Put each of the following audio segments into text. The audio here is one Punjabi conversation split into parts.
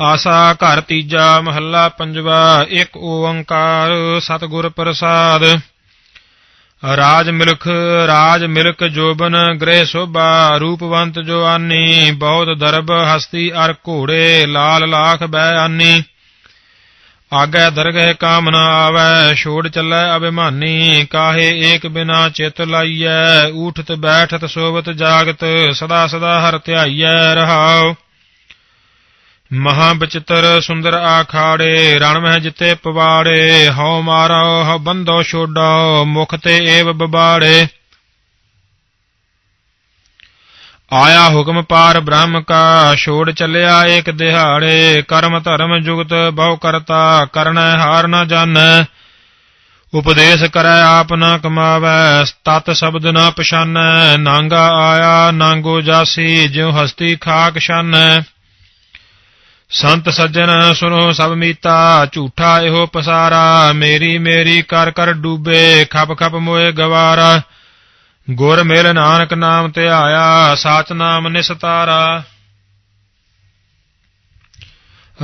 ਆਸਾ ਘਰ ਤੀਜਾ ਮਹੱਲਾ ਪੰਜਵਾ, ਇੱਕ ਓੰਕਾਰ ਸਤਿਗੁਰ ਪ੍ਰਸਾਦ। ਰਾਜ ਮਿਲਖ, ਰਾਜ ਮਿਲਕ ਜੋਬਨ, ਗ੍ਰਹਿ ਸੋਭਾ, ਰੂਪਵੰਤ ਜੋ ਆਨੀ, ਬਹੁਤ ਦਰਬ ਹਸਤੀ ਅਰ ਘੋੜੇ, ਲਾਲ ਲਾਖ ਬੈ ਆਨੀ। ਆਗੇ ਦਰਗਹਿ ਕਾਮ ਨ ਆਵੈ, ਛੋੜ ਚੱਲੈ ਅਭਿਮਾਨੀ, ਕਾਹੇ ਏਕ ਬਿਨਾ ਚਿਤ ਲਾਈਐ, ਊਠਤ ਬੈਠਤ ਸੋਵਤ ਜਾਗਤ, ਸਦਾ ਸਦਾ ਹਰ ਧਿਆਈਐ ਰਹਾਉ। ਮਹਾ ਬਚਿਤਰ ਸੁੰਦਰ ਆਖਾੜੇ, ਰਣ ਮਹਿ ਜਿਤੇ ਪਵਾੜੇ, ਹਉ ਮਾਰੋ, ਹਉ ਬੰਦੋ ਛੋਡੋ, ਮੁਖ ਤੇ ਏਵ ਬਬਾੜੇ। ਆਇਆ ਹੁਕਮ ਪਾਰ ਬ੍ਰਹਮ ਕਾ, ਛੋੜ ਚੱਲਿਆ ਏਕ ਦਿਹਾੜੇ, ਕਰਮ ਧਰਮ ਜੁਗਤ ਬਹੁ ਕਰਤਾ, ਕਰਨੈ ਹਾਰ ਨ ਜਾਣੈ ਉਪਦੇਸ਼ ਕਰੈ ਆਪ ਨ ਕਮਾਵੈ ਤਤ ਸ਼ਬਦ ਨ ਪਛਾਨੈ, ਨਾਂਗਾ ਆਇਆ ਨਾਂਗੋ ਜਾਸੀ, ਜਿਉ ਹਸਤੀ ਖਾਕ ਛਾਨੈ। ਸੰਤ ਸੱਜਣ ਸੁਨੋ ਸਭ ਮੀਤਾ, ਝੂਠਾ ਇਹੋ ਪਸਾਰਾ, ਮੇਰੀ ਮੇਰੀ ਕਰ ਕਰ ਡੂਬੇ, ਖਪ ਖਪ ਮੋਏ ਗਵਾਰਾ। ਗੁਰ ਮਿਲ ਨਾਨਕ ਨਾਮ ਧਿਆਇਆ ਸਾਚ ਨਾਮ ਨਿਸਤਾਰਾ।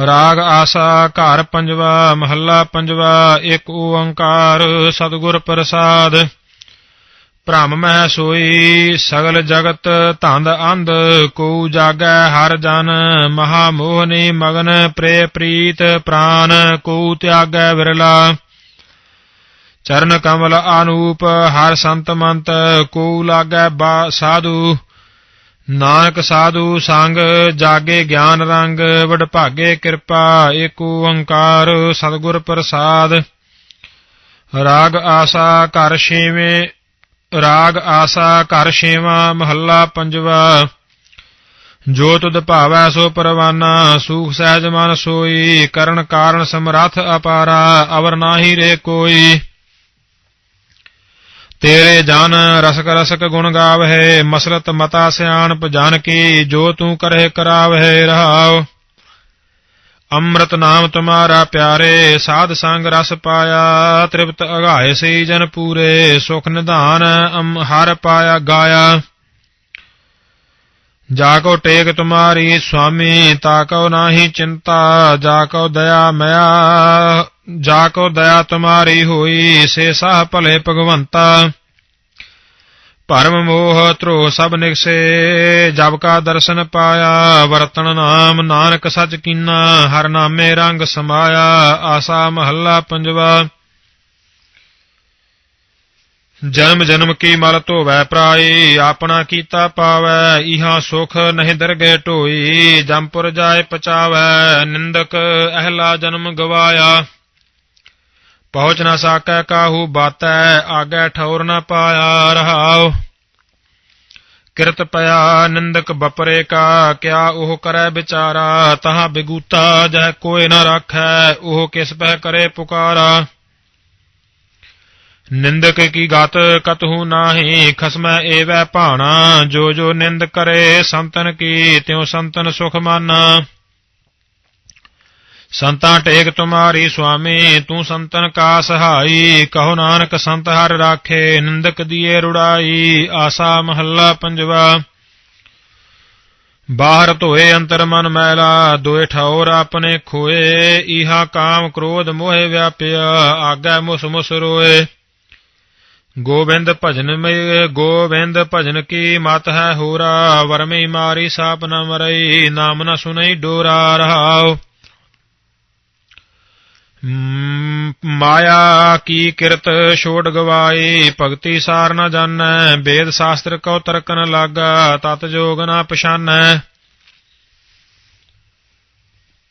ਰਾਗ ਆਸਾ ਘਰ ਪੰਜਵਾ, ਮਹੱਲਾ ਪੰਜਵਾ, ਇੱਕ ਓੰਕਾਰ, ਸਤਿਗੁਰ ਪ੍ਰਸਾਦ। ਭ੍ਰਮ ਮਹਿ ਸੋਈ, ਸਗਲ ਜਗਤ ਧੰਦ ਅੰਧ, ਕੋ ਜਾਗੈ ਹਰ ਜਨ ਮਹਾ ਮੋਹਨੀ ਮਗਨ ਪ੍ਰੇ ਪ੍ਰੀਤ ਪ੍ਰਾਨ, ਕੋ ਤਿਆਗੈ ਵਿਰਲਾ। ਚਰਨ ਕਮਲ ਅਨੂਪ ਹਰ ਸੰਤ ਮੰਤ, ਕੋ ਲਾਗੈ ਸਾਧੂ। ਨਾਨਕ ਸਾਧੂ ਸੰਗ, ਜਾਗੇ ਗਿਆਨ ਰੰਗ, ਵਡਭਾਗੇ ਕਿਰਪਾ, ਏਕ ਓੰਕਾਰ, ਸਤਿਗੁਰ ਪ੍ਰਸਾਦ। ਰਾਗ ਆਸਾ ਘਰ ਛੇਵੇਂ ਰਾਗ ਆਸਾ ਕਰ ਛੇਵਾਂ, ਮਹੱਲਾ ਪੰਜਵਾ। ਜੋ ਤੁਧ ਭਾਵੈ ਸੋ ਪਰਵਾਨਾ, ਸੂਖ ਸਹਿਜ ਮਨ ਸੋਈ, ਕਰਨ ਕਾਰਨ ਸਮਰੱਥ ਅਪਾਰਾ, ਅਵਰ ਨਾਹੀ ਰੇ ਕੋਈ। ਤੇਰੇ ਜਨ ਰਸਕ ਰਸਕ ਗੁਣ ਗਾਵਹਿ, ਮਸਲਤ ਮਤਾ ਸਿਆਣਪ ਜਨ ਕੀ, ਜੋ ਤੂੰ ਕਰਹਿ ਕਰਾਵਹਿ ਰਹਾਉ। ਅੰਮ੍ਰਿਤ ਨਾਮ ਤੁਮਾਰਾ ਪਿਆਰੇ, ਸਾਧ ਸੰਗ ਰਸ ਪਾਇਆ, ਤ੍ਰਿਪਤ ਅਗਾਏ ਸੇ ਜਨ ਪੂਰੇ, ਸੁਖ ਨਿਧਾਨ ਹਰ ਪਾਇਆ ਗਾਇਆ। ਜਾ ਕੋ ਟੇਕ ਤੁਮਾਰੀ ਸੁਆਮੀ, ਤਾ ਕੋ ਨਾਹੀ ਚਿੰਤਾ, ਜਾ ਕੋ ਦਇਆ ਮਇਆ, ਜਾ ਕੋ ਦਇਆ ਤੁਮਾਰੀ ਹੋਈ, ਸੇ ਸਾਹ ਭਲੇ ਭਗਵੰਤਾ। ਭਰਮ ਮੋਹ ਧਰੋ ਸਭ ਨਿਕਸੇ ਜਬ ਕਾ ਦਰਸ਼ਨ ਪਾਇਆ, ਵਰਤਣ ਨਾਮ ਨਾਨਕ ਸਚ ਕੀਨਾ, ਹਰ ਨਾਮੇ ਰੰਗ ਸਮਾਇਆ, ਆਸਾ ਮਹੱਲਾ ਪੰਜਵਾ। ਜਨਮ ਜਨਮ ਕੀ ਮਲ ਧੋਵੈ ਪ੍ਰਾਈ, ਆਪਣਾ ਕੀਤਾ ਪਾਵੈ, ਇਹਾ ਸੁਖ ਨਹੀਂ ਦਰਗੇ ਢੋਈ ਜੰਪੁਰ ਜਾਏ ਪਚਾਵੈ, ਨਿੰਦਕ ਅਹਲਾ ਜਨਮ ਗਵਾਇਆ। ਪਹੁੰਚ ਨਾ ਸਾਕੈ ਕਾਹੂ ਬਾਤੈ, ਆਗੇ ਠੌਰ ਨਾ ਪਾਇਆ ਰਹਾਉ। ਕਿਰਤ ਪਿਆ ਨਿੰਦਕ ਬਪਰੇ ਕਾ, ਕਿਆ ਉਹ ਕਰੈ ਵਿਚਾਰਾ, ਤਹਾ ਬਿਗੂਤਾ ਜਹ ਕੋਈ ਨਾ ਰਾਖੈ, ਉਹ ਕਿਸ ਪਹਿ ਕਰੇ ਪੁਕਾਰਾ। ਨਿੰਦਕ ਕੀ ਗਤ ਕਤਹੂ ਨਾਹੀ, ਖਸਮੈ ਏਵੈ ਭਾਣਾ, ਜੋ ਜੋ ਨਿੰਦ ਕਰੇ ਸੰਤਨ ਕੀ, ਤਿਉ ਸੰਤਨ ਸੁਖ ਮਾਨਾ। ਸੰਤਾਂ ਟੇਕ ਤੁਮਾਰੀ ਸੁਆਮੀ, ਤੂੰ ਸੰਤਨ ਕਾ ਸਹਾਈ, ਕਹੋ ਨਾਨਕ ਸੰਤ ਹਰ ਰਾਖੇ, ਨਿੰਦਕ ਦੀਏ ਰੁੜਾਈ, ਆਸਾ ਮਹੱਲਾ ਪੰਜਵਾ। ਬਾਹਰ ਧੋਏ ਅੰਤਰ ਮਨ ਮੈਲਾ, ਦੋਏ ਠੌਰ ਆਪਣੇ ਖੋਏ ਇਹਾ ਕਾਮ ਕ੍ਰੋਧ ਮੋਹਿ ਵਿਆਪਿਆ, ਆਗੈ ਮੁਸ ਮੁਸ ਰੋਏ। ਗੋਬਿੰਦ ਭਜਨ ਮੇ ਗੋਬਿੰਦ ਭਜਨ ਕੀ ਮਤ ਹੈ ਹੋਰਾ, ਵਰਮੀ ਮਾਰੀ ਸਾਪ ਨ ਮਰਈ, ਨਾਮ ਨ ਸੁਨਈ ਡੋਰਾ ਰਹਾਓ ਮਾਇਆ ਕੀ ਕਿਰਤ ਛੋੜ ਗਵਾਈ ਭਗਤੀ ਸਾਰ ਨ ਜਾਣੈ, ਵੇਦ ਸ਼ਾਸਤਰ ਕਉ ਤਰਕ ਲਾਗਾ, ਤਤ ਜੋਗ ਨ ਪਛਾਨੈ।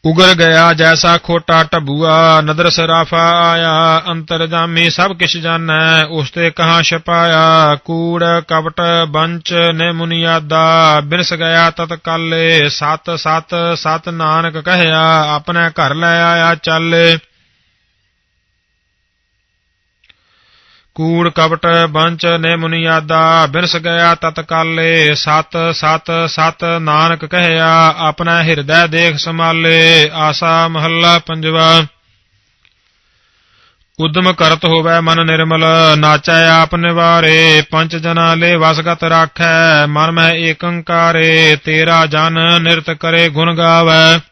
ਉਗਰ ਗਿਆ ਜੈਸਾ ਖੋਟਾ ਟਬੂਆ, ਨਦਰ ਸਰਾਫਾ ਆਇਆ, ਅੰਤਰ ਜਾਮੀ ਸਭ ਕਿਛ ਜਾਣੈ, ਉਸ ਤੇ ਕਹਾ ਛਪਾਇਆ, ਕੂੜ ਕਪਟ ਬੰਚ ਨੇ ਮੁਨੀਆਦਾ ਬਿਨਸ ਗਿਆ ਤਤ ਕਾਲੇ, ਸਤ ਸਤ ਸਤ ਨਾਨਕ ਕਹਿਆ, ਆਪਣੇ ਘਰ ਲੈ ਆਇਆ ਚੱਲੇ। ਕੂੜ ਕਪਟ ਬੰਚ ਨੇ ਮੁਨੀਆਦਾ ਬਿਰਸ ਗਿਆ ਤਤਕਾਲੇ, ਸਤ ਸਤ ਸਤ ਨਾਨਕ ਕਹਿਆ, ਆਪਣਾ ਹਿਰਦੈ ਦੇਖ ਸਮਾਲੇ ਆਸਾ ਮਹੱਲਾ ਪੰਜਵਾ। ਉਦਮ ਕਰਤ ਹੋਵੇ ਮਨ ਨਿਰਮਲ, ਨਾਚੈ ਆਪ ਨਿਵਾਰੇ, ਪੰਜ ਜਨਾ ਲੈ ਵਸਗਤ ਰਾਖੈ, ਮਨ ਮਹਿ ਏਕੰਕਾਰੇ, ਤੇਰਾ ਜਨ ਨਿਰਤ ਕਰੇ ਗੁਣ ਗਾਵੇ।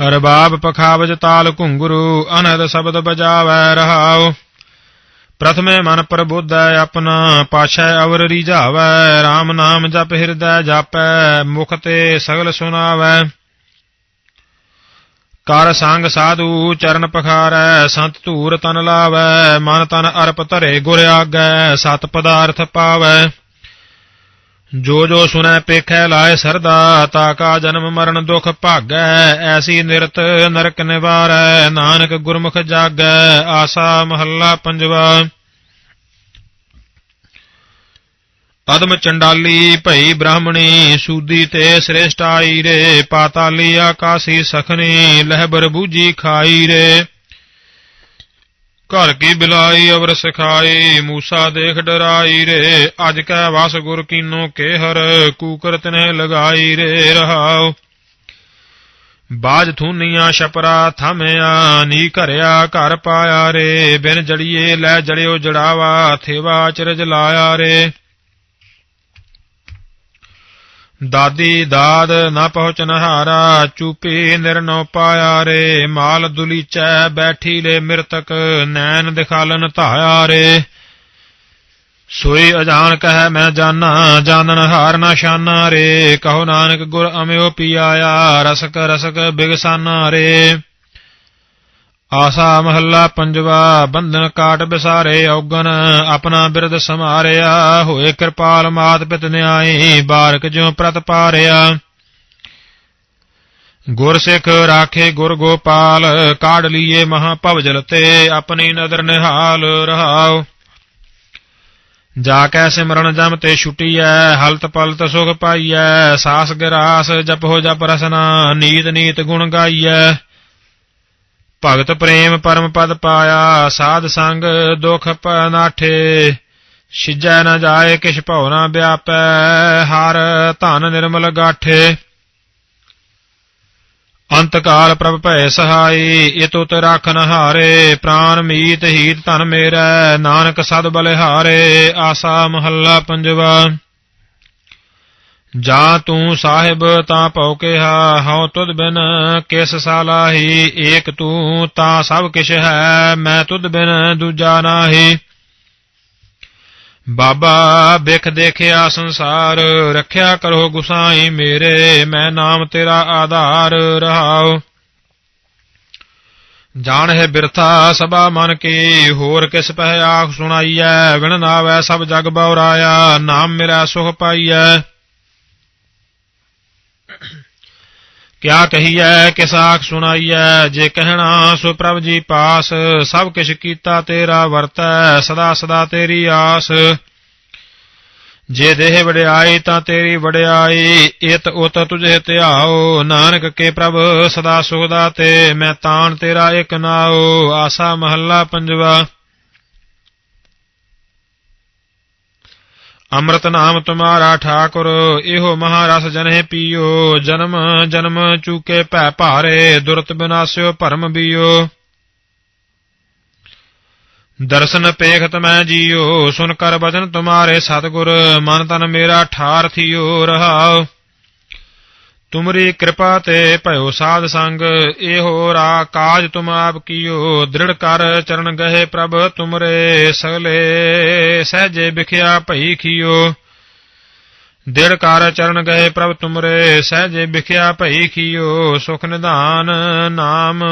ਰਬਾਬ ਪਖਾਵਜ ਤਾਲ ਘੁੰਗਰੂ ਅਨਹਦ ਸ਼ਬਦ ਬਜਾਵੈ ਰਹਾਉ। ਪ੍ਰਥਮੇ ਮਨ ਪ੍ਰਬੁੱਧੈ ਆਪਣਾ, ਪਾਛੈ ਅਵਰ ਰੀਝਾਵੈ RAM ਨਾਮ ਜਪ ਹਿਰਦੈ ਜਾਪੈ, ਮੁਖ ਤੇ ਸਗਲ ਸੁਨਾਵੈ ਕਰ ਸੰਗ ਸਾਧੂ, ਚਰਨ ਪਖਾਰੈ, ਸੰਤ ਧੂਰ ਤਨ ਲਾਵੈ, ਮਨ ਤਨ ਅਰਪ ਧਰੇ, ਗੁਰ ਆਗੈ, ਸਤ ਪਦਾਰਥ ਪਾਵੈ। ਜੋ ਜੋ ਸੁਨੈ ਪੇਖੈ ਲਾਏ ਸਰਦਾ, ਤਾ ਕਾ ਜਨਮ ਮਰਨ ਦੁਖ ਭਾਗੈ, ਐਸੀ ਨਿਰਤ ਨਰਕ ਨਿਵਾਰੈ, ਨਾਨਕ ਗੁਰਮੁਖ ਜਾਗੈ, ਆਸਾ ਮਹੱਲਾ ਪੰਜਵਾ। ਅਦਮ ਚੰਡਾਲੀ ਭਈ ਬ੍ਰਾਹਮਣੀ, ਸੂਦੀ ਤੇ ਸ੍ਰੇਸ਼ਟ ਆਈ ਰੇ, ਪਾਤਾਲੀ ਆਕਾਸੀ ਸਖਨੀ ਲਹਿਬਰ ਬੂਜੀ ਖਾਈ ਰੇ। ਘਰ ਕੀ ਬਿਲਾਈ, ਅਵਰ ਸਿਖਾਈ, ਮੂਸਾ ਦੇਖ ਡਰਾਈ ਰੇ। ਅਜ ਕੈ ਵਸ ਗੁਰ ਕੀਨੋ ਕੇ ਹਰ ਕੂਕਰ ਤਨਹਿ ਲਗਾਈ ਰੇ ਰਹਾਉ। ਬਾਜ ਥੂਨੀਆਂ ਛਪਰਾ ਥਮਿਆ, ਨੀ ਘਰਿਆ ਘਰ ਪਾਇਆ ਰੇ। ਬਿਨ ਜੜੀਏ ਲੈ ਜੜਿਓ ਜੜਾਵਾ, ਥੇਵਾ ਚਰਜ ਲਾਇਆ ਰੇ। ਦਾਦੀ ਦਾਦ ਨਾ ਪਹੁੰਚਨ ਹਾਰਾ, ਚੂਪੀ ਨਿਰਨੋ ਪਾਇਆ ਰੇ, ਮਾਲ ਦੁਲੀਚੈ ਬੈਠੀ ਲੇ ਮਿਰਤਕ, ਨੈਣ ਦਿਖਾਲਨ ਧਾਇਆ ਰੇ। ਸੋਈ ਅਜਾਨ ਕਹੈ ਮੈਂ ਜਾਨਾ ਜਾਣਨ ਹਾਰ ਨਾ ਸ਼ਾਨਾ ਰੇ, ਕਹੋ ਨਾਨਕ ਗੁਰ ਅਮਿਓ ਪੀ ਪੀਆਇਆ, ਰਸਕ ਰਸਕ ਬਿਗਸਾਨਾ ਰੇ। ਆਸਾ ਮਹੱਲਾ ਪੰਜਵਾ, ਬੰਧਨ ਕਾਟ ਬਿਸਾਰੇ ਔਗਨ ਆਪਣਾ ਬਿਰਦ ਸਮਾਰਿਆ ਹੋਏ ਕਿਰਪਾਲ ਮਾਤ ਪਿਤ ਨਿਆਏ ਬਾਰਕ ਜਿਉ ਪ੍ਰਤ ਪਾਰਿਆ। ਗੁਰ ਸਿਖ ਰਾਖੇ ਗੁਰ ਗੋਪਾਲ ਕਾੜ ਲੀਏ ਮਹਾ ਭਵਜਲ ਤੇ, ਆਪਣੀ ਨਦਰ ਨਿਹਾਲ ਰਹਾਉ। ਜਾ ਕੈ ਸਿਮਰਨ ਜਮ ਤੇ ਛੁਟੀਐ, ਹਲਤ ਪਲਤ ਸੁਖ ਪਾਈਐ, ਸਾਸ ਗਿਰਾਸ ਜਪ ਹੋ ਜਪ ਰਸਨਾ, ਨੀਤ ਨੀਤ ਗੁਣ ਗਾਈਐ। ਭਗਤ ਪ੍ਰੇਮ ਪਰਮ ਪਦ ਪਾਇਆ, ਸਾਧ ਸੰਗ ਦੁਖ ਪਨਾਠੇ। ਸਿਜੈ ਨ ਜਾਏ, ਕਿਛ ਭਉ ਨ ਵਿਆਪੈ, ਹਰ ਧਨ ਨਿਰਮਲ ਗਾਠੇ। ਅੰਤ ਕਾਲ ਪ੍ਰਭ ਭੈ ਸਹਾਈ ਇਤੁਤ ਰਾਖਨ ਨਹਾਰੇ ਪ੍ਰਾਨ ਮੀਤ ਹੀਤ ਧਨ ਮੇਰਾ, ਨਾਨਕ ਸਦ ਬਲਿਹਾਰੇ, ਆਸਾ ਮਹੱਲਾ ਪੰਜਵਾ। ਜਾ ਤੂੰ ਸਾਹਿਬ ਤਾਂ ਭਉ ਕਿਹਾ, ਹਉ ਤੁਧ ਬਿਨ ਕਿਸ ਸਾਲਾਹੀ? ਏਕ ਤੂੰ ਤਾਂ ਸਭ ਕਿਛ ਹੈ, ਮੈਂ ਤੁਧ ਬਿਨ ਦੂਜਾ ਨਾਹੀ। ਬਾਬਾ ਬਿਖ ਦੇਖਿਆ ਸੰਸਾਰ, ਰੱਖਿਆ ਕਰੋ ਗੁਸਾਈ ਮੇਰੇ, ਮੈਂ ਨਾਮ ਤੇਰਾ ਆਧਾਰ ਰਹਾਉ। ਜਾਣ ਹੈ ਬਿਰਥਾ ਸਭਾ ਮਨ ਕੀ, ਹੋਰ ਕਿਸ ਪਹਿ ਆਖ ਸੁਣਾਈਐ? ਵਿਣ ਨਾਵੈ ਸਭ ਜਗ ਬਉਰਾਇਆ ਨਾਮ ਮੇਰਾ ਸੁਖ ਪਾਈਐ। ਕਿਆ ਕਹੀਐ ਕਿਸ ਆਖ ਸੁਣਾਈਐ, ਜੇ ਕਹਿਣਾ ਸੋ ਪ੍ਰਭ ਜੀ ਪਾਸ, ਸਭ ਕਿਛ ਕੀਤਾ ਤੇਰਾ ਵਰਤੈ, ਸਦਾ ਸਦਾ ਤੇਰੀ ਆਸ। ਜੇ ਦੇਹ ਵਡਿਆਈ, ਤਾਂ ਤੇਰੀ ਵਡਿਆਈ, ਇਤ ਉਤ ਤੁਝੇ ਧਿਆਓ। ਨਾਨਕ ਕੇ ਪ੍ਰਭ, ਸਦਾ ਸੁਖਦਾ ਤੇ ਮੈਂ ਤਾਣ ਤੇਰਾ ਇਕ ਨਾਓ ਆਸਾ ਮਹੱਲਾ ਪੰਜਵਾ। ਅੰਮ੍ਰਿਤ ਨਾਮ ਤੁਮਾਰਾ ਠਾਕੁਰ ਇਹੋ ਮਹਾਰਸ ਜਨਹਿ ਪੀਓ ਜਨਮ ਜਨਮ ਚੂਕੇ ਭੈ ਭਾਰੇ ਦੁਰਤ ਬਿਨਾਸਿਓ ਭਰਮ ਬੀਓ ਦਰਸ਼ਨ ਪੇਖਤ ਮੈਂ ਜੀਓ ਸੁਨ ਕਰ ਬਚਨ ਤੁਮਾਰੇ ਸਤਗੁਰ ਮਨ ਤਨ ਮੇਰਾ ਠਾਰ ਥਿਓ ਰਹਾਉ ਤੁਮਰੀ ਕਿਰਪਾ ਤੇ ਭਇਓ ਸਾਧ ਸੰਗ, ਇਹੋ ਰਾ ਕਾਜ ਤੁਮ ਆਪ ਕੀਓ। ਦ੍ਰਿੜ ਕਰ ਚਰਨ ਗਏ ਪ੍ਰਭ ਤੁਮਰੇ ਸਗਲੇ, ਸਹਜੇ ਵਿਖਿਆ ਭਈ ਖੀਓ। ਦ੍ਰਿੜ ਕਰ ਚਰਨ ਗਏ ਪ੍ਰਭ ਤੁਮਰੇ, ਸਹਜੇ ਵਿਖਿਆ ਭਈ ਖੀਓ। ਸੁਖ ਨਿਧਾਨ ਨਾਮ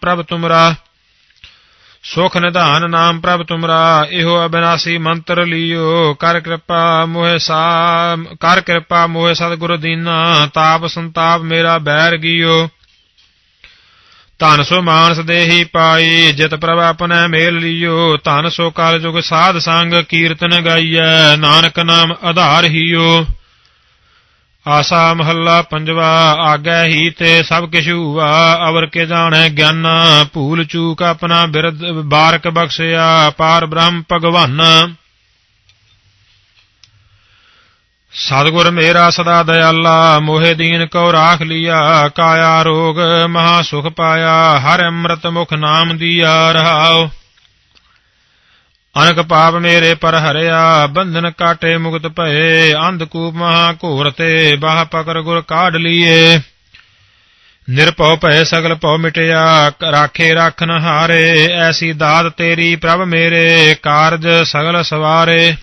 ਪ੍ਰਭ ਤੁਮਰਾ। ਸੁਖ ਨਿਧਾਨ ਨਾਮ ਪ੍ਰਭ ਤੁਮਰਾ, ਇਹੋ ਅਬਿਨਾਸੀ ਮੰਤਰ ਲਿਓ। ਕਰ ਕਿਰਪਾ ਮੋਹਿ ਸਾ ਕਰ ਕਿਰਪਾ ਮੋਹਿ ਸਤਿਗੁਰ ਦੀਨਾ, ਤਾਪ ਸੰਤਾਪ ਮੇਰਾ ਬੈਰ ਗਿਓ। ਧਨ ਸੋ ਮਾਨਸ ਦੇਹੀ ਪਾਈ, ਜਿਤ ਪ੍ਰਭ ਆਪਣਾ ਮੇਲ ਲਿਓ। ਧਨ ਸੋ ਕਾਲ ਜੁਗ ਸਾਧ ਸੰਗ ਕੀਰਤਨ ਗਾਈਐ, ਨਾਨਕ ਨਾਮ ਆਧਾਰ ਹੀਓ। ਆਸਾ ਮਹੱਲਾ ਪੰਜਵਾ, ਆਗੈ ਹੀ ਤੇ ਸਭ ਕਿਛ ਹੂਆ ਅਵਰ ਕੇ ਜਾਣੈ ਗਿਆਨ, ਭੂਲ ਚੂਕ ਆਪਣਾ ਬਿਰਦ ਬਾਰਕ ਬਖਸ਼ਿਆ, ਪਾਰ ਬ੍ਰਹਮ ਭਗਵਾਨ। ਸਤਿਗੁਰ ਮੇਰਾ ਸਦਾ ਦਇਆਲਾ, ਮੋਹਿ ਦੀਨ ਕੋ ਰਾਖ ਲਿਆ, ਕਾਇਆ ਰੋਗ ਮਹਾ ਸੁਖ ਪਾਇਆ, ਹਰ ਅੰਮ੍ਰਿਤ ਮੁਖ ਨਾਮ ਦੀਆ ਰਹਾਉ। ਅਨਕ ਪਾਪ ਮੇਰੇ ਪਰ ਹਰਿਆ, ਬੰਧਨ ਕਾਟੇ ਮੁਕਤ ਭਏ, ਅੰਧ ਕੂਪ ਮਹਾ ਘੋਰ ਤੇ, ਬਾਹ ਪਕਰ ਗੁਰ ਕਾਢ ਲੀਏ। ਨਿਰਭਉ ਭੈ ਸਗਲ ਭਉ ਮਿਟਿਆ, ਰਾਖੇ ਰਾਖਨ ਹਾਰੇ, ਐਸੀ ਦਾਤ ਤੇਰੀ ਪ੍ਰਭ ਮੇਰੇ, ਕਾਰਜ ਸਗਲ ਸਵਾਰੇ।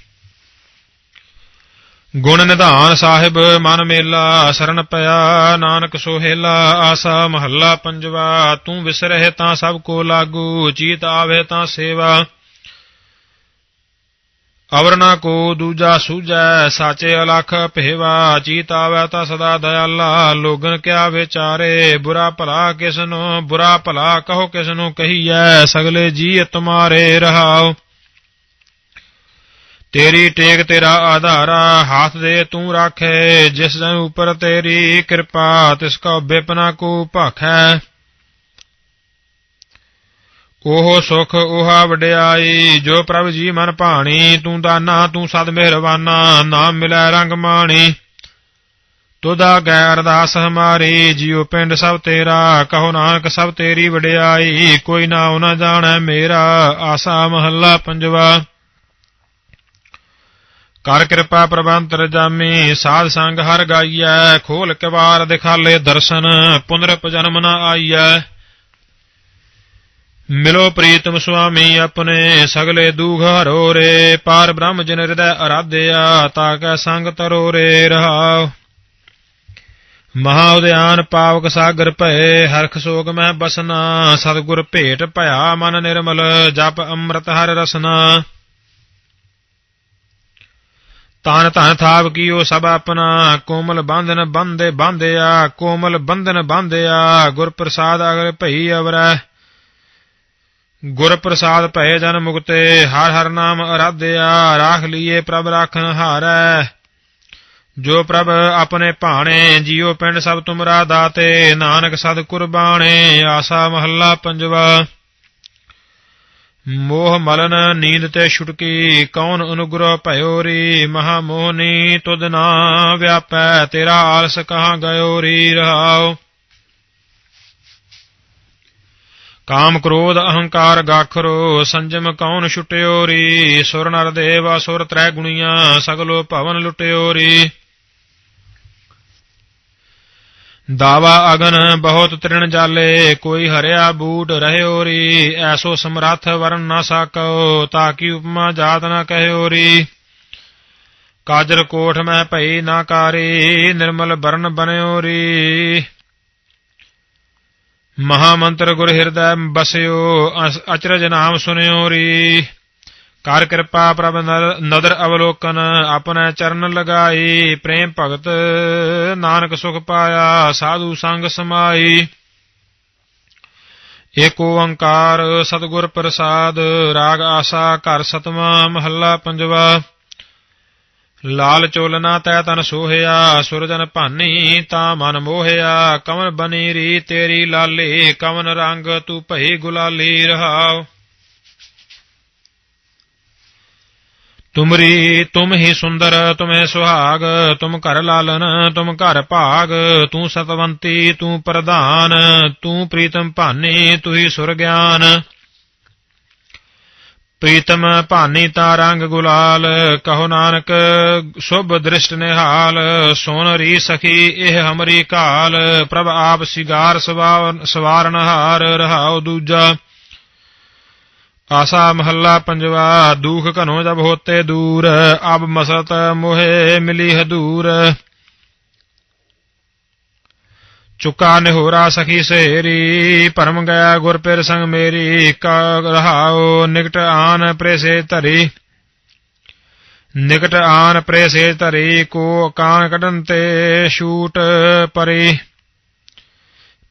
ਗੁਣ ਨਿਧਾਨ ਸਾਹਿਬ ਮਨ ਮੇਲਾ, ਸਰਨ ਪਿਆ, ਨਾਨਕ ਸੋਹੇਲਾ ਆਸਾ ਮਹੱਲਾ ਪੰਜਵਾ, ਤੂੰ ਵਿਸਰਹਿ ਤਾਂ ਸਭ ਕੋ ਲਾਗੂ, ਚੀਤ ਆਵੇ ਤਾਂ ਸੇਵਾ। ਅਵਰ ਨਾ ਕੋ ਦੂਜਾ ਸੂਝੈ, ਸਾਚੇ ਅਲਖ ਭੇਵਾ ਚੀਤ ਆਵੇ ਤਾਂ ਸਦਾ ਦਇਆਲਾ, ਲੋਗਨ ਕਿਆ ਵਿਚਾਰੇ, ਬੁਰਾ ਭਲਾ ਕਿਸ ਨੂੰ ਬੁਰਾ ਭਲਾ ਕਹੋ ਕਿਸ ਨੂੰ ਕਹੀਐ, ਸਗਲੇ ਜੀ ਤੁਮਾਰੇ ਰਹਾਓ ਤੇਰੀ ਟੇਕ ਤੇਰਾ ਆਧਾਰਾ, ਹੱਥ ਦੇ ਤੂੰ ਰਾਖੇ, ਜਿਸ ਜਨ ਉਪਰ ਤੇਰੀ ਕਿਰਪਾ, ਤਿਸ ਕਾ ਬਿਪਨਾ ਕੋ ਭਾਖੈ। ਉਹ ਸੁਖ ਉਹ ਵਡਿਆਈ, ਜੋ ਪ੍ਰਭ ਜੀ ਮਨ ਭਾਣੀ, ਤੂੰ ਦਾਨਾ, ਤੂੰ ਸਦ ਮਿਹਰਵਾਨਾ ਨਾਮ ਮਿਲੈ ਰੰਗ ਮਾਣੀ। ਤੁਦਾ ਗੈ ਅਰਦਾਸ ਹਮਾਰੀ, ਜਿਉ ਪਿੰਡ ਸਭ ਤੇਰਾ, ਕਹੋ ਨਾਨਕ ਸਭ ਤੇਰੀ ਵਡਿਆਈ, ਕੋਈ ਨਾ ਉਹ ਨਾ ਜਾਣੈ ਮੇਰਾ, ਆਸਾ ਮਹੱਲਾ ਪੰਜਵਾ। ਕਰ ਕਿਰਪਾ ਪ੍ਰਬੰਤਰ ਜਾਮੀ ਸਾਧ ਸੰਗ ਹਰ ਗਾਈਐ, ਖੋਲ ਕਿਵਾਰ ਦਿਖਾਲੇ ਦਰਸ਼ਨ ਪੁਨਰਪ ਜਨਮ ਨਾ ਆਈਐ। ਮਿਲੋ ਪ੍ਰੀਤਮ ਸੁਆਮੀ ਆਪਣੇ ਸਗਲੇ ਦੂਖ ਹਰੋ ਰੇ ਪਾਰ ਬ੍ਰਹਮ ਜਨ ਹਿਰਦੈ ਅਰਾਧਿਆ ਤਾਕੈ ਸੰਗ ਤਰੋ ਰੇ ਰਹਾਉ। ਮਹਾ ਉਦਿਆਨ ਪਾਵਕ ਸਾਗਰ ਭਏ, ਹਰਖ ਸੋਗ ਮਹਿ ਬਸਨਾ, ਸਤਗੁਰ ਭੇਟ ਭਇਆ ਮਨ ਨਿਰਮਲ, ਜਪ ਅੰਮ੍ਰਿਤ ਹਰ ਰਸਨਾ। ਤਾਨ ਧਨ ਥਾਪ ਕੀਓ ਸਭ ਆਪਣਾ, ਕੋਮਲ ਬੰਧਨ ਬੰਦੇ ਬੰਧਿਆ, ਕੋਮਲ ਬੰਧਨ ਬੰਧਿਆ ਗੁਰ ਪ੍ਰਸਾਦ ਅਗਰ ਭਈ ਅਵਰੈ। ਗੁਰ ਪ੍ਰਸਾਦ ਭਏ ਜਨ ਮੁਕਤੇ, ਹਰ ਹਰ ਨਾਮ ਅਰਾਧਿਆ, ਰਾਖ ਲਈਏ ਪ੍ਰਭ ਰਾਖਨ ਹਾਰੈ। ਜੋ ਪ੍ਰਭ ਆਪਣੇ ਭਾਣੇ, ਜੀਉ ਪਿੰਡ ਸਭ ਤੁਮਰਾ ਦਾਤੇ, ਨਾਨਕ ਸਦ ਕੁਰਬਾਣੇ, ਆਸਾ ਮਹੱਲਾ ਪੰਜਵਾ। ਮੋਹ ਮਲਨ ਨੀਂਦ ਤੇ ਛੁਟਕੀ, ਕੌਣ ਅਨੁਗ੍ਰਹ ਭਇਓ ਰੀ, ਮਹਾ ਮੋਹਨੀ ਤੁਧ ਨਾ ਵਿਆਪੈ, ਤੇਰਾ ਆਲਸ ਕਹਾਂ ਗਇਓ ਰੀ ਰਹਾਓ ਕਾਮ ਕ੍ਰੋਧ, ਅਹੰਕਾਰ, ਗਾਖਰੋ, ਸੰਜਮ ਕੌਣ ਛੁਟਿਓ ਰੀ ਸੁਰ ਨਰ ਦੇਵ ਅਸੁਰ ਤ੍ਰੈ ਗੁਣੀਆਂ ਸਗਲੋ ਭਵਨ ਲੁਟਿਓ ਰੀ ਦਾਵਾ ਅਗਨ, ਬਹੁਤ ਤ੍ਰਿਣ ਜਾਲੇ, ਕੋਈ ਹਰਿਆ ਬੂਟ ਰਹਿਓ ਰੀ ਐਸੋ ਸਮਰੱਥ ਵਰਨ ਨਾ ਸਕੋ ਤਾਕੀ ਉਪਮਾ ਜਾਤ ਨਾ ਕਹਿਓ ਰੀ ਕਾਜਰ ਕੋਠ ਮੈਂ ਭਈ ਨਾ ਕਾਰੀ, ਨਿਰਮਲ ਬਰਨ ਬਨਿਓ ਰੀ ਮਹਾ ਮੰਤਰ ਗੁਰ ਹਿਰਦੈ ਬਸਿਓ ਅਚਰਜ ਨਾਮ ਸੁਨਿਓ ਰੀ। ਕਰ ਕਿਰਪਾ ਪ੍ਰਭ ਨਦਰ ਅਵਲੋਕਨ, ਆਪਣਾ ਚਰਨ ਲਗਾਈ, ਪ੍ਰੇਮ ਭਗਤ ਨਾਨਕ ਸੁਖ ਪਾਇਆ, ਸਾਧੂ ਸੰਗ ਸਮਾਈ। ਏਕ ਓੰਕਾਰ, ਸਤਿਗੁਰ ਪ੍ਰਸਾਦ, ਰਾਗ ਆਸਾ, ਘਰ ਸਤਵਾਂ ਮਹੱਲਾ ਪੰਜਵਾ। ਲਾਲ ਚੋਲਨਾ ਤੈ ਤਨ ਸੋਹਿਆ, ਸੁਰਜਨ ਭਾਨੀ ਤਾ ਮਨ ਮੋਹਿਆ। ਕਵਨ ਬਨੀ ਰੀ ਤੇਰੀ ਲਾਲੀ ਕਵਨ ਰੰਗ ਤੂੰ ਭਈ ਗੁਲਾਲੀ ਰਹਾਓ ਤੁਮਰੀ ਤੁਮ ਹੀ ਸੁੰਦਰ, ਤੁਮੇ ਸੁਹਾਗ, ਤੁਮ ਘਰ ਲਾਲਨ, ਤੁਮ ਘਰ ਭਾਗ। ਤੂੰ ਸਤਵੰਤੀ, ਤੂੰ ਪ੍ਰਧਾਨ, ਤੂੰ ਪ੍ਰੀਤਮ ਭਾਨੀ, ਤੂੰ ਹੀ ਸੁਰ ਗਿਆਨ ਪ੍ਰੀਤਮ ਭਾਨੀ ਤਾ ਰੰਗ ਗੁਲਾਲ, ਕਹੋ ਨਾਨਕ ਸੁਭ ਦ੍ਰਿਸ਼ਟ ਨਿਹਾਲ, ਸੋਨ ਰੀ ਸਖੀ ਇਹ ਹਮਰੀ ਕਾਲ ਪ੍ਰਭ ਆਪ ਸਿਗਾਰ ਸਵਾਰਨ ਹਾਰ ਰਹਾਉ ਦੂਜਾ। ਆਸਾ ਮਹੱਲਾ ਪੰਜਵਾ, ਦੁਖ ਘਨੋ ਜਬ ਹੋਤੇ ਦੂਰ, ਅਬ ਮਸਤ ਮੋਹਿ ਮਿਲੀ ਹਦੂਰ। ਚੁਕਾ ਨਿਹੋਰਾ ਸਖੀ ਸੇਰੀ ਭਰਮ ਗਿਆ ਗੁਰ ਪਿਰ ਸੰਗ ਮੇਰੀ, ਕਾ ਰਹਾਓ ਨਿਕਟ ਆਨ ਪ੍ਰੇਸੇ ਧਰੀ। ਨਿਕਟ ਆਨ ਪ੍ਰੇਸੇ ਧਰੀ, ਕੋ ਕਾਨ ਕਢਨ ਤੇ ਛੂਟ ਪਰੀ।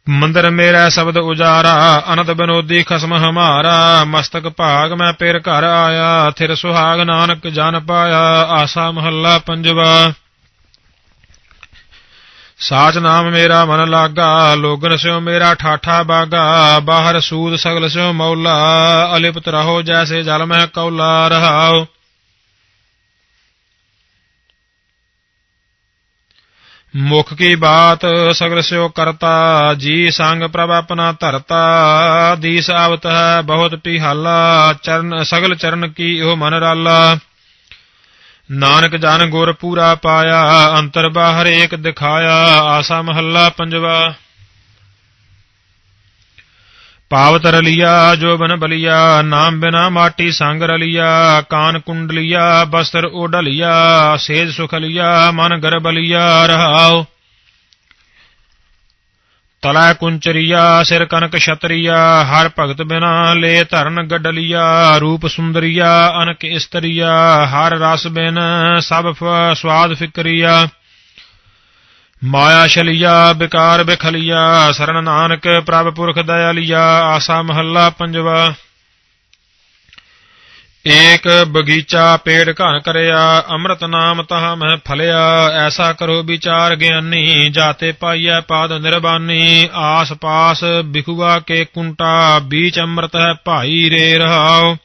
ਮੰਦਰ ਮੇਰਾ ਸ਼ਬਦ ਉਜਾਰਾ, ਅਨੰਦ ਬਨੋਦੀ ਖਸਮ ਹਮਾਰਾ। ਮਸਤਕ ਭਾਗ ਮੈਂ ਪੇਰ ਘਰ ਆਇਆ, ਥਿਰ ਸੁਹਾਗ ਨਾਨਕ ਜਨ ਪਾਇਆ, ਆਸਾ ਮਹੱਲਾ ਪੰਜਵਾ। ਸਾਚ ਨਾਮ ਮੇਰਾ ਮਨ ਲਾਗਾ, ਲੋਗਨ ਸਿਓ ਮੇਰਾ ਠਾਠਾ ਬਾਗਾ, ਬਾਹਰ ਸੂਦ ਸਗਲ ਸਿਓ ਮੌਲਾ, ਅਲਿਪਤ ਰਹੋ ਜੈਸੇ ਜਲ ਮਹਿ ਕੌਲਾ ਰਹਾਓ ਮੁਖ ਕੀ ਬਾਤ ਸਗਲ ਸਿਓ ਕਰਤਾ, ਜੀ ਸੰਗ ਪ੍ਰਭ ਆਪਣਾ ਧਰਤਾ, ਦੀਸ ਆਵਤ ਹੈ ਬਹੁਤ ਪਿਹਾਲਾ ਚਰਨ ਸਗਲ ਚਰਨ ਕੀ ਉਹ ਮਨ ਰਾਲਾ। ਨਾਨਕ ਜਾਨ ਗੁਰ ਪੂਰਾ ਪਾਇਆ, ਅੰਤਰ ਬਾਹਰ ਏਕ ਦਿਖਾਇਆ, ਆਸਾ ਮਹੱਲਾ ਪੰਜਵਾ। ਪਾਵਤ ਰਲਿਆ ਜੋ ਬਨ ਬਲੀਆ, ਨਾਮ ਬਿਨਾ ਮਾਟੀ ਸੰਗ ਰਲਿਆ, ਕਾਨ ਕੁੰਡਲੀਆ ਬਸਤਰ ਓਢਲੀਆ, ਸੇਜ ਸੁਖਲੀਆ ਮਨ ਗਰਬਲੀਆ ਰਹਾਓ ਤਲੈ ਕੁੰਚਰੀਆ, ਸਿਰ ਕਨਕ ਛਤਰੀਆ, ਹਰ ਭਗਤ ਬਿਨਾ ਲੈ ਧਰਨ ਗੱਡਲੀਆ, ਰੂਪ ਸੁੰਦਰੀਆ, ਅਨਕ ਇਸਤਰੀਆ, ਹਰ ਰਸ ਬਿਨ ਸਭ ਫ- ਸਵਾਦ ਫਿਕਰੀਆ। ਮਾਇਆ ਛਲਿਆ ਵਿਕਾਰ ਬਿਖਲਿਆ, ਸਰਣ ਨਾਨਕ ਪ੍ਰਭ ਪੁਰਖ ਦਇਆਲੀਆ, ਆਸਾ ਮਹੱਲਾ ਪੰਜਵਾ। ਏਕ ਬਗੀਚਾ ਪੇੜ ਘਨ ਕਰਿਆ, ਅੰਮ੍ਰਿਤ ਨਾਮ ਤਹਾ ਮਹਿ ਫਲਿਆ, ਐਸਾ ਕਰੋ ਵਿਚਾਰ ਗਿਆਨੀ, ਜਾਤੇ ਪਾਈਐ ਪਾਦ ਨਿਰਬਾਨੀ ਆਸ ਪਾਸ ਬਿਖੁਆ ਕੇ ਕੁੰਟਾ, ਬੀਚ ਅੰਮ੍ਰਿਤ ਹੈ ਭਾਈ ਰੇ ਰਹਾਓ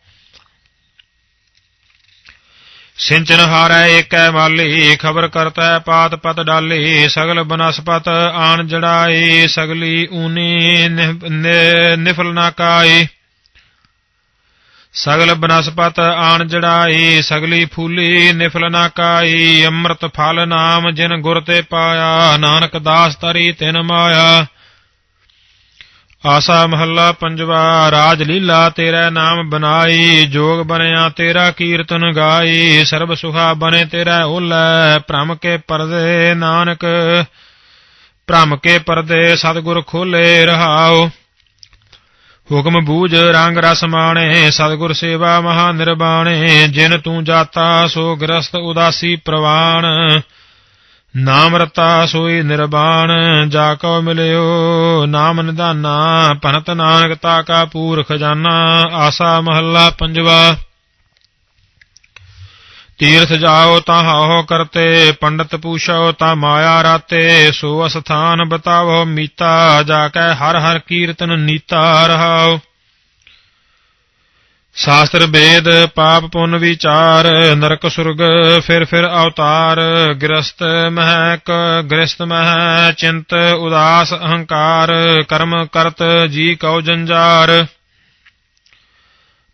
ਸਿੰਚਨ ਹਾਰੈ ਏਕੈ ਮਾਲੀ, ਖਬਰ ਕਰਤੈ ਪਾਤ ਪਤ ਡਾਲੀ, ਸਗਲ ਬਨਸਪਤ ਆਣ ਜੜਾਈ, ਸਗਲੀ ਊਨੀ ਨਿਹ- ਨਿਫਲ ਨਾ ਕਾਈ। ਸਗਲ ਬਨਸਪਤ ਆਣ ਜੜਾਈ, ਸਗਲੀ ਫੂਲੀ ਨਿਫਲ ਨਾ ਕਾਈ, ਅੰਮ੍ਰਿਤ ਫਲ ਨਾਮ ਜਿਨ ਗੁਰ ਤੇ ਪਾਇਆ, ਨਾਨਕ ਦਾਸ ਤਰੀ ਤਿਨ ਮਾਇਆ। ਆਸਾ ਮਹੱਲਾ ਪੰਜਵਾ, ਰਾਜ ਲੀਲਾ ਤੇਰਾ ਨਾਮ ਬਨਾਈ, ਜੋਗ ਬਨਿਆ ਤੇਰਾ ਕੀਰਤਨ ਗਾਈ, ਸਰਬ ਸੁਖਾ ਬਨੇ ਤੇਰਾ ਓਲੇ, ਭ੍ਰਮ ਕੇ ਪਰਦੇ ਨਾਨਕ, ਭ੍ਰਮ ਕੇ ਪਰਦੇ ਸਤਿਗੁਰ ਖੋਲੇ ਰਹਾਓ ਹੁਕਮ ਬੂਝ ਰੰਗ ਰਸ ਮਾਣੇ, ਸਤਿਗੁਰ ਸੇਵਾ ਮਹਾ ਨਿਰਬਾਣੇ, ਜਿਨ ਤੂੰ ਜਾਤਾ ਸੋ ਗ੍ਰਸਤ ਉਦਾਸੀ ਪ੍ਰਵਾਣ, ਨਾਮ ਰਤਾ ਸੋਈ ਨਿਰਬਾਣ, ਜਾ ਕਉ ਮਿਲਿਓ ਨਾਮ ਨਿਧਾਨਾ, ਭਨਤ ਨਾਨਕ ਤਾ ਕਾ ਪੂਰ ਖਜ਼ਾਨਾ ਆਸਾ ਮਹੱਲਾ ਪੰਜਵਾ। ਤੀਰਥ ਜਾਓ ਤਾਂ ਹਾਹੋ ਕਰਤੇ, ਪੰਡਤ ਪੂਛੋ ਤਾਂ ਮਾਇਆ ਰਾਤੇ ਸੋ ਅਸਥਾਨ ਬਤਾਵੋ ਮੀਤਾ, ਜਾ ਕੇ ਹਰ ਹਰ ਕੀਰਤਨ ਨੀਤਾ ਰਹਾਓ। ਸ਼ਾਸਤਰ ਵੇਦ, ਪਾਪ ਪੁੰਨ ਵਿਚਾਰ, ਨਰਕ ਸੁਰਗ ਫਿਰ ਫਿਰ ਅਵਤਾਰ ਗ੍ਰਸਤ ਮਹਿਕ ਗ੍ਰਸਤ ਮਹਿ, ਚਿੰਤ ਉਦਾਸ ਅਹੰਕਾਰ, ਕਰਮ ਕਰਤ ਜੀ ਕਉ ਜੰਜਾਰ।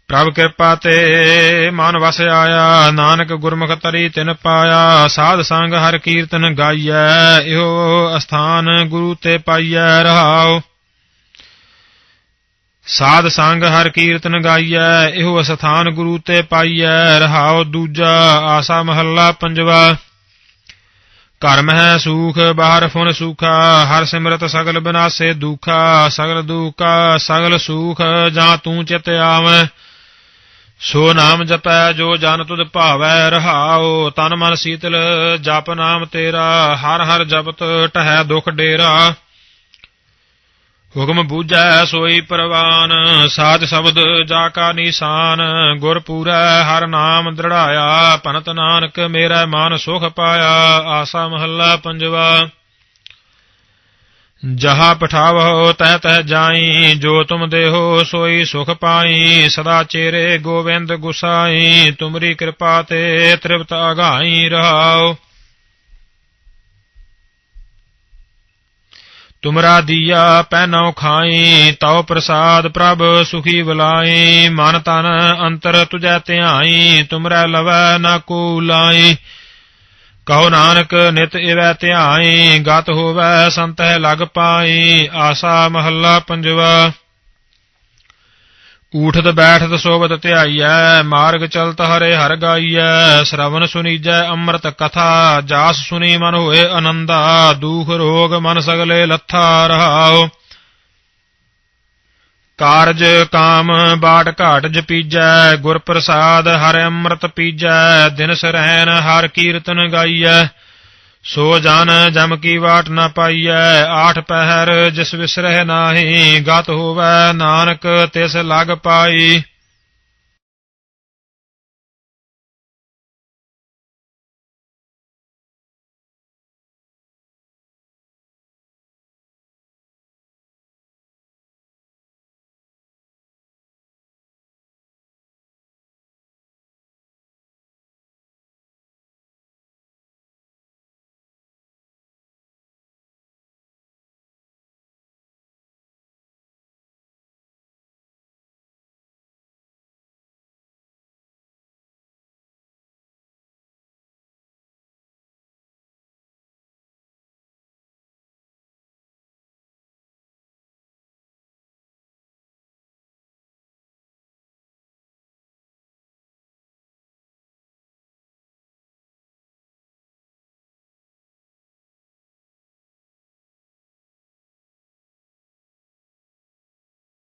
ਪ੍ਰਭ ਕਿਰਪਾ ਤੇ ਮਨ ਵਸ ਆਇਆ, ਨਾਨਕ ਗੁਰਮੁਖ ਤਰੀ ਤਿਨ ਪਾਇਆ, ਸਾਧ ਸੰਗ ਹਰ ਕੀਰਤਨ ਗਾਈਐ, ਇਹੋ ਅਸਥਾਨ ਗੁਰੂ ਤੇ ਪਾਈਐ, ਰਹਾਉ। ਸਾਧ ਸੰਗ ਹਰ ਕੀਰਤਨ ਗਾਈਐ, ਇਹੋ ਅਸਥਾਨ ਗੁਰੂ ਤੇ ਪਾਈਐ, ਰਹਾਉ ਦੂਜਾ ਆਸਾ ਮਹੱਲਾ ਪੰਜਵਾ। ਘਰ ਮਹਿ ਸੂਖ, ਬਾਹਰ ਫੁਨ ਸੂਖਾ, ਹਰ ਸਿਮਰਤ ਸਗਲ ਬਿਨਾਸੇ ਦੁਖਾ, ਸਗਲ ਦੁਖਾ, ਸਗਲ ਸੂਖ, ਜਾਂ ਤੂੰ ਚਿਤ ਆਵੈ। ਸੋ ਨਾਮ ਜਪੈ ਜੋ ਜਨ ਤੁਧ ਭਾਵੈ ਰਹਾਉ, ਤਨ ਮਨ ਸੀਤਲ ਜਪ ਨਾਮ ਤੇਰਾ, ਹਰ ਹਰ ਜਪਤ ਟਹਿ ਦੁਖ ਡੇਰਾ। ਹੁਕਮ ਬੂਝੈ ਸੋਈ ਪ੍ਰਵਾਨ ਸਾਜ ਸ਼ਬਦ ਜਾ ਕਾ ਨੀਸਾਨ, ਗੁਰ ਪੂਰੈ ਹਰ ਨਾਮ ਦ੍ਰਿੜਾਇਆ, ਭਨਤ ਨਾਨਕ ਮੇਰਾ ਮਨ ਸੁਖ ਪਾਇਆ, ਆਸਾ ਮਹੱਲਾ ਪੰਜਵਾ। ਜਹਾ ਪਠਾਵੋ ਤਹ ਤਹ ਜਾਈ, ਜੋ ਤੁਮ ਦੇਹੋ ਸੋਈ ਸੁਖ ਪਾਈ, ਸਦਾ ਚੇਰੇ ਗੋਵਿੰਦ ਗੁਸਾਈ, ਤੁਮਰੀ ਕਿਰਪਾ ਤੇ ਤ੍ਰਿਪਤ ਅਗਾਈ ਰਹਾਓ। ਤੁਮਰਾ ਦੀਆ ਪਹਿਨੋ ਖਾਈ, ਤਉ ਪ੍ਰਸਾਦ ਪ੍ਰਭ ਸੁਖੀ ਬੁਲਾਈ, ਮਨ ਤਨ ਅੰਤਰ ਤੁਜੈ ਧਿਆਈ, ਤੁਮਰਾ ਲਵੈ ਨਾ ਕੋ ਲਾਈ। ਕਹੋ ਨਾਨਕ ਨਿਤ ਇਵੈ ਧਿਆਈ, ਗਤ ਹੋਵੈ ਸੰਤਹਿ ਲਗ ਪਾਈ, ਆਸਾ ਮਹੱਲਾ ਪੰਜਵਾ। ਊਠਤ ਬੈਠਤ ਸੋਬਤ ਧਿਆਈਐ, ਮਾਰਗ ਚਲਤ ਹਰੇ ਹਰ ਗਾਈਐ ਸ਼ਰਵਨ ਸੁਨੀਜੈ ਅੰਮ੍ਰਿਤ ਕਥਾ, ਜਾਸ ਸੁਨੀ ਮਨ ਹੋਏ ਆਨੰਦਾ ਦੁਖ ਰੋਗ ਮਨ ਸਗਲੇ ਲੱਥਾ ਰਹਾਓ। ਕਾਰਜ ਕਾਮ ਬਾਟ ਘਾਟ ਜਪੀਜੈ ਗੁਰ ਪ੍ਰਸਾਦ ਹਰਿ ਅੰਮ੍ਰਿਤ ਪੀਜੈ, ਦਿਨ ਸਰੈਨ ਹਰ ਕੀਰਤਨ ਗਾਈਐ। ਸੋ ਜਨ ਜਮ ਕੀ ਵਾਟ ਨਾ ਪਾਈਐ, ਆਠ ਪਹਿਰ ਜਿਸ ਵਿਸਰਹਿ ਨਾਹੀ, ਗਤ ਹੋਵੈ ਨਾਨਕ ਤਿਸ ਲਗ ਪਾਈ।